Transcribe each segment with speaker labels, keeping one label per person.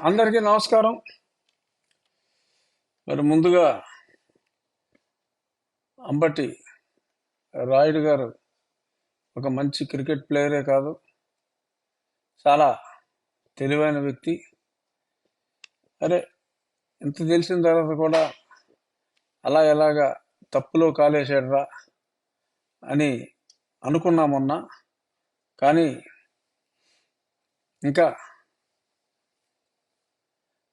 Speaker 1: అందరికీ నమస్కారం. మరి ముందుగా అంబటి రాయుడు గారు ఒక మంచి క్రికెట్ ప్లేయరే కాదు చాలా తెలివైన వ్యక్తి. అరే ఇంత తెలిసిన తర్వాత కూడా అలా ఎలాగా తప్పులో కాలేశాడురా అని అనుకున్నామన్నా కానీ ఇంకా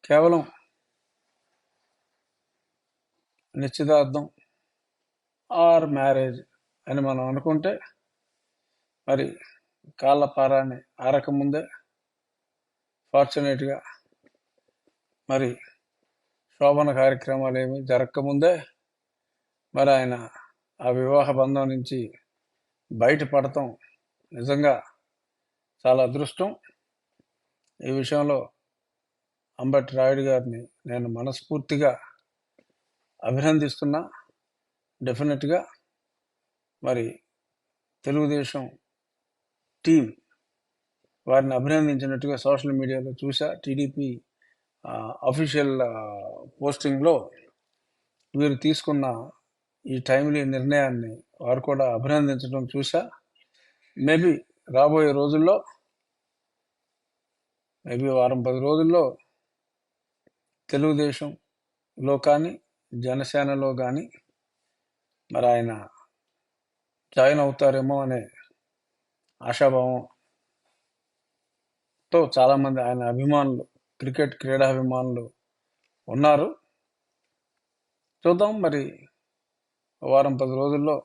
Speaker 1: కేవలం నిశ్చితార్థం ఆర్ మ్యారేజ్ అని మనం అనుకుంటే మరి కాళ్ళ పారాన్ని ఆరకముందే ఫార్చునేట్గా మరి శోభన కార్యక్రమాలు ఏమి జరగకముందే మరి ఆయన ఆ వివాహ బంధం నుంచి బయటపడటం నిజంగా చాలా అదృష్టం. ఈ విషయంలో అంబటి రాయుడు గారిని నేను మనస్ఫూర్తిగా అభినందిస్తున్నా. డెఫినెట్గా మరి తెలుగుదేశం టీం వారిని అభినందించినట్టుగా సోషల్ మీడియాలో చూసా. టీడీపీ అఫీషియల్ పోస్టింగ్లో వీరు తీసుకున్న ఈ టైంలీ నిర్ణయాన్ని వారు కూడా అభినందించడం చూసా. మేబీ రాబోయే రోజుల్లో మేబీ వారం పది రోజుల్లో తెలుగుదేశంలో కానీ జనసేనలో కానీ మరి ఆయన జాయిన్ అవుతారేమో అనే ఆశాభావంతో చాలామంది ఆయన అభిమానులు క్రికెట్ క్రీడాభిమానులు ఉన్నారు. చూద్దాం మరి వారం పది రోజుల్లో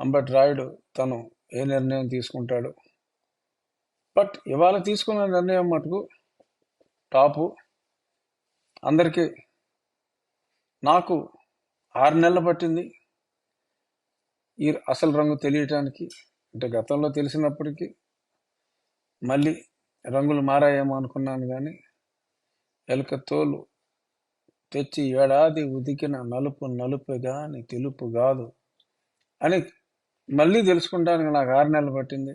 Speaker 1: అంబటి రాయుడు తను ఏ నిర్ణయం తీసుకుంటాడు. బట్ ఇవాళ తీసుకున్న నిర్ణయం మటుకు టాపు. అందరికీ నాకు ఆరు నెలలు పట్టింది. ఈ అసలు రంగు తెలియటానికి అంటే గతంలో తెలిసినప్పటికీ మళ్ళీ రంగులు మారాయేమో అనుకున్నాను కానీ ఎలుక తోలు తెచ్చి ఏడాది ఉదికిన నలుపు నలుపు కానీ తెలుపు కాదు అని మళ్ళీ తెలుసుకుంటానికి నాకు ఆరు నెలలు పట్టింది.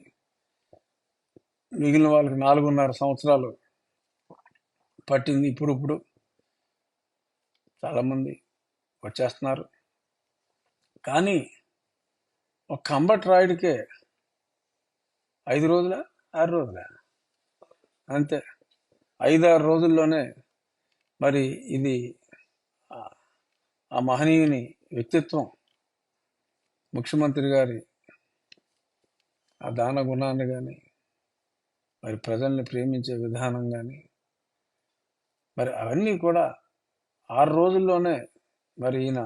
Speaker 1: మిగిలిన వాళ్ళకి నాలుగున్నర సంవత్సరాలు పట్టింది ఇప్పుడు ఇప్పుడు చాలామంది వచ్చేస్తున్నారు. కానీ ఒక కంబట్ రాయుడికే ఐదు రోజుల? ఆరు రోజుల? అంతే. ఐదారు రోజుల్లోనే మరి ఇది ఆ- ఆ మహనీయుని వ్యక్తిత్వం. ముఖ్యమంత్రి గారి ఆ దాన గుణాన్ని కానీ మరి ప్రజల్ని ప్రేమించే విధానం కానీ మరి అవన్నీ కూడా ఆరు రోజుల్లోనే మరి ఈయన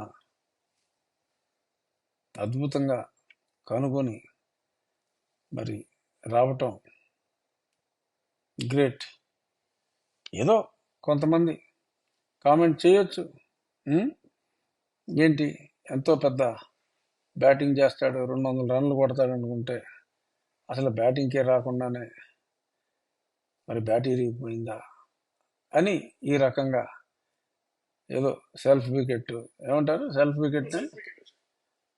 Speaker 1: అద్భుతంగా కనుగొని మరి రావటం గ్రేట్. ఏదో కొంతమంది కామెంట్ చేయొచ్చు. ఏంటి? ఎంతో పెద్ద బ్యాటింగ్ చేస్తాడు రెండు వందల రన్లు కొడతాడు అనుకుంటే అసలు బ్యాటింగ్కే రాకుండానే మరి బ్యాట్ ఇరిగిపోయిందా అని ఈ రకంగా ఏదో సెల్ఫ్ వికెట్ ఏమంటారు? సెల్ఫ్ వికెట్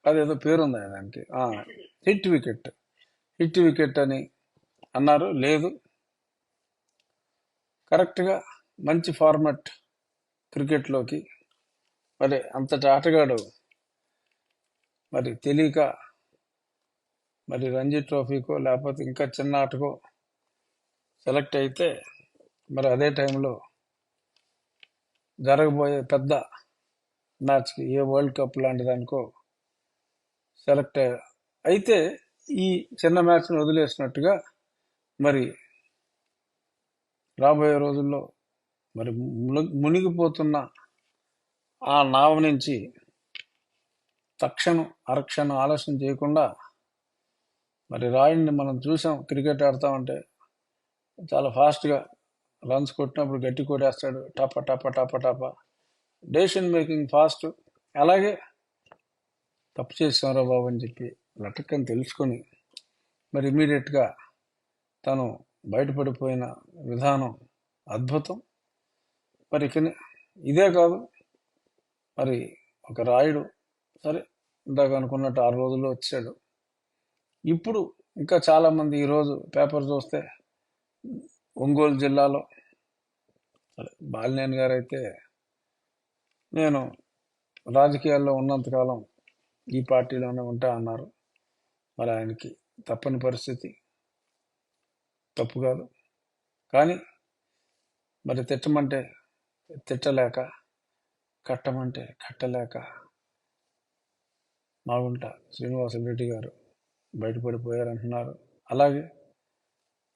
Speaker 1: అదేదో పేరుంది దానికి. హిట్ వికెట్ హిట్ వికెట్ అని అన్నారు. లేదు. కరెక్ట్గా మంచి ఫార్మాట్ క్రికెట్లోకి. మరి అంతటి ఆటగాడు మరి తెలియక మరి రంజీ ట్రోఫీకో లేకపోతే ఇంకా చిన్న ఆటకో సెలెక్ట్ అయితే మరి అదే టైంలో జరగబోయే పెద్ద మ్యాచ్కి ఏ వరల్డ్ కప్ లాంటిదానికో సెలెక్ట్ అయ్యా అయితే ఈ చిన్న మ్యాచ్ని వదిలేసినట్టుగా మరి రాబోయే రోజుల్లో మరి మునిగిపోతున్న ఆ నావ నుంచి తక్షణం అరక్షణం ఆలస్యం చేయకుండా మరి రాయుడిని మనం చూసాం క్రికెట్ ఆడతామంటే చాలా ఫాస్ట్గా రన్స్ కొట్టినప్పుడు గట్టి కొట్టేస్తాడు. టప టప టప టప. Decision making fast. అలాగే తప్పు చేసాంరా బాబు అని చెప్పి లటక్కని తెలుసుకొని మరి ఇమీడియట్గా తను బయటపడిపోయిన విధానం అద్భుతం. మరి ఇక ఇదే కాదు. మరి ఒక రాయుడు సరే ఇందాక అనుకున్నట్టు ఆరు రోజుల్లో వచ్చాడు. ఇప్పుడు ఇంకా చాలామంది ఈరోజు పేపర్ చూస్తే ఒంగోలు జిల్లాలో. బాలినేని గారు అయితే నేను రాజకీయాల్లో ఉన్నంతకాలం ఈ పార్టీలోనే ఉంటా అన్నారు. మరి ఆయనకి తప్పని పరిస్థితి. తప్పు కాదు. కానీ మరి తిట్టమంటే తిట్టలేక కట్టమంటే కట్టలేక మాగుంట శ్రీనివాసరెడ్డి గారు బయటపడిపోయారంటున్నారు. అలాగే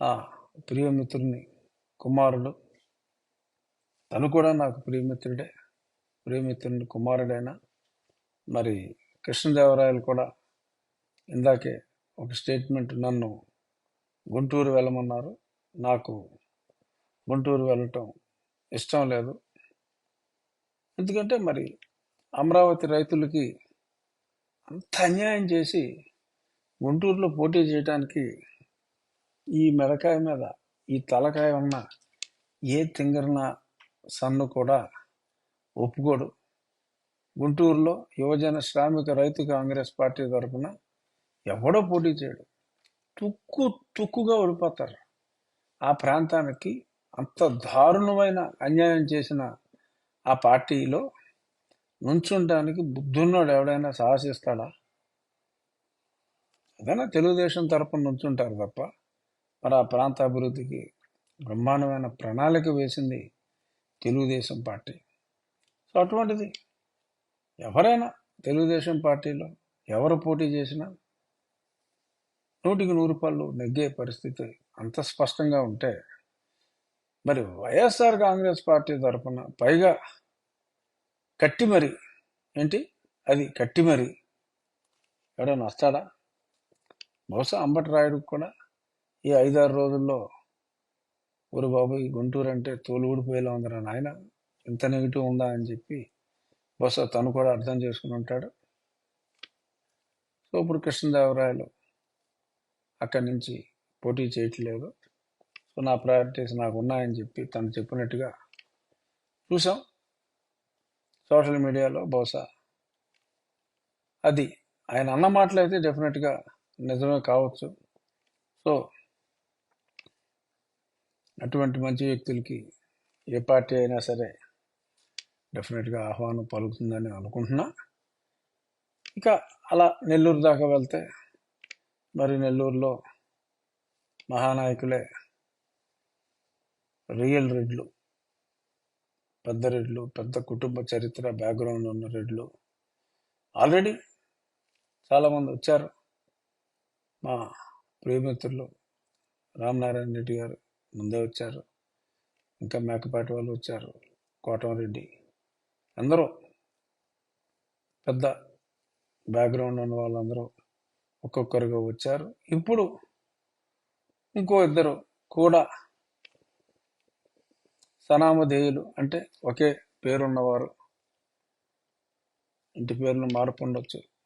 Speaker 1: ఆ ప్రియమిత్రుని కుమారుడు. తను కూడా నాకు ప్రియమిత్రుడే. ప్రియమిత్రుని కుమారుడైన మరి కృష్ణదేవరాయలు కూడా ఇందాకే ఒక స్టేట్మెంట్ నన్ను గుంటూరు వెళ్ళమన్నారు. నాకు గుంటూరు వెళ్ళటం ఇష్టం లేదు. ఎందుకంటే మరి అమరావతి రైతులకి అంత అన్యాయం చేసి గుంటూరులో పోటీ చేయడానికి ఈ మెడకాయ మీద ఈ తలకాయ ఉన్న ఏ తింగరన సన్ను కూడా ఒప్పుకోడు. గుంటూరులో యువజన శ్రామిక రైతు కాంగ్రెస్ పార్టీ తరఫున ఎవడో పోటీ చేయడు. తుక్కు తుక్కుగా ఓడిపోతారు. ఆ ప్రాంతానికి అంత దారుణమైన అన్యాయం చేసిన ఆ పార్టీలో నుంచుంటానికి బుద్ధున్నాడు ఎవడైనా సాహసిస్తాడా? ఏదైనా తెలుగుదేశం తరపున నుంచుంటారు తప్ప. మరి ఆ ప్రాంత అభివృద్ధికి బ్రహ్మాండమైన ప్రణాళిక వేసింది తెలుగుదేశం పార్టీ. సో అటువంటిది ఎవరైనా తెలుగుదేశం పార్టీలో ఎవరు పోటీ చేసినా నూటికి నూరు పళ్ళు నెగ్గే పరిస్థితి అంత స్పష్టంగా ఉంటే మరి వైఎస్ఆర్ కాంగ్రెస్ పార్టీ తరఫున పైగా కట్టి మరి ఏంటి? అది కట్టి మరి ఎవడైనా వస్తాడా? బహుశా అంబటి రాయుడు కూడా ఈ ఐదారు రోజుల్లో ఊరు బాబు ఈ గుంటూరు అంటే తోలు ఊడిపోయేలా ఉందిరా నాయన. ఇంత నెగిటివ్ ఉందా అని చెప్పి బహుశా తను కూడా అర్థం చేసుకుని ఉంటాడు. సో ఇప్పుడు కృష్ణదేవరాయలు అక్కడి నుంచి పోటీ చేయట్లేదు. సో నా ప్రయారిటీస్ నాకు ఉన్నాయని చెప్పి తను చెప్పినట్టుగా చూసాం సోషల్ మీడియాలో బహుశా అది ఆయన అన్న మాటలు అయితే డెఫినెట్గా నిజమే కావచ్చు. సో అటువంటి మంచి వ్యక్తులకి ఏ పార్టీ అయినా సరే డెఫినెట్గా ఆహ్వానం పలుకుతుందని అనుకుంటున్నా. ఇక అలా నెల్లూరు దాకా వెళ్తే మరి నెల్లూరులో మహానాయకులే రియల్ రెడ్లు పెద్ద రెడ్లు పెద్ద కుటుంబ చరిత్ర బ్యాక్గ్రౌండ్ ఉన్న రెడ్లు. ఆల్రెడీ చాలామంది వచ్చారు. మా ప్రియమిత్రులు రామనారాయణ రెడ్డి గారు. ముందే వచ్చారు. ఇంకా మేకపాటి వాళ్ళు వచ్చారు. కోటమరెడ్డి అందరూ పెద్ద బ్యాక్గ్రౌండ్ ఉన్న వాళ్ళందరూ ఒక్కొక్కరుగా వచ్చారు. ఇప్పుడు ఇంకో ఇద్దరు కూడా సనామధేయులు అంటే ఒకే పేరున్నవారు. ఇంటి పేర్లు మార్పు ఉండొచ్చు.